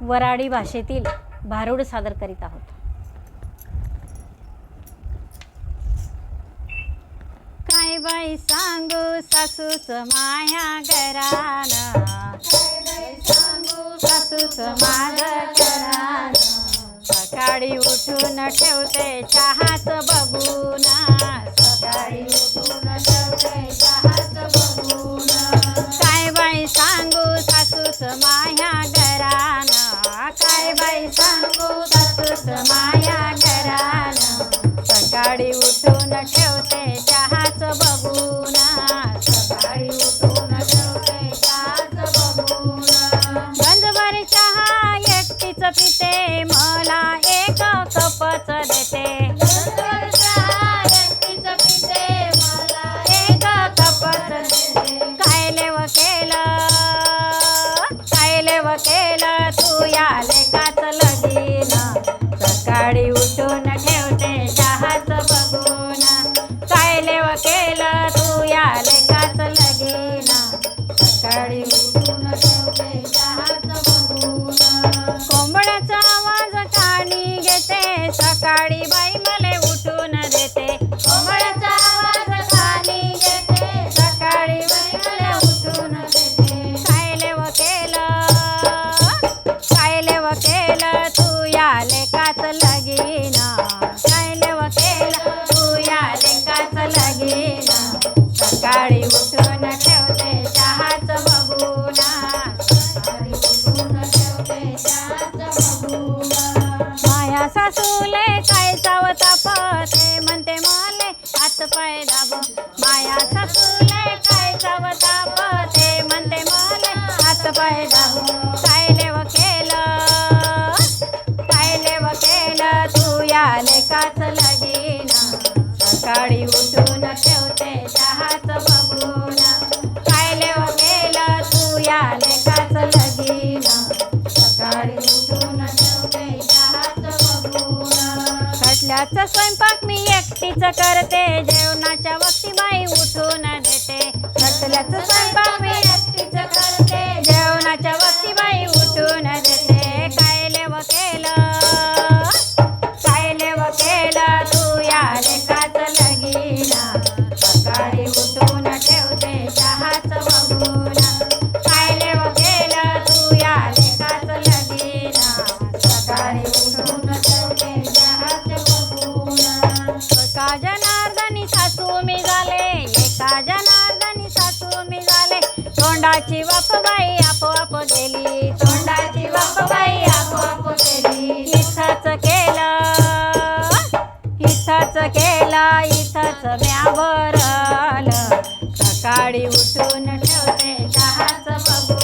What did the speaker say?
वराडी भाषेतील भारूड सादर करीत आहोत. काय बाई सांगू सासूच माया घराना? सांगू सासूच माझ सकाळी उठून ठेवते चहा सकाळी उठून ठेवते चहाच सकाळी उठून ठेवते चहाच चहा पिते. मला एक कपच देव केला तू या लेखाच लगेना. सकाळी फुले काय चावता सावतापते म्हणते माले हात पाय दाबो माया सासूले काय सावतापते म्हणते माले हात पाय दाबो घराचा स्वयंपाक मी एकटीच करते जेवण तोंडाची वापबाई आपोआप केली. तोंडाची वापबाई आपोआप केली. इथंच केलं इथंच केलं इथंच म्यावर सकाळी उठून ठेवते दहाच बघू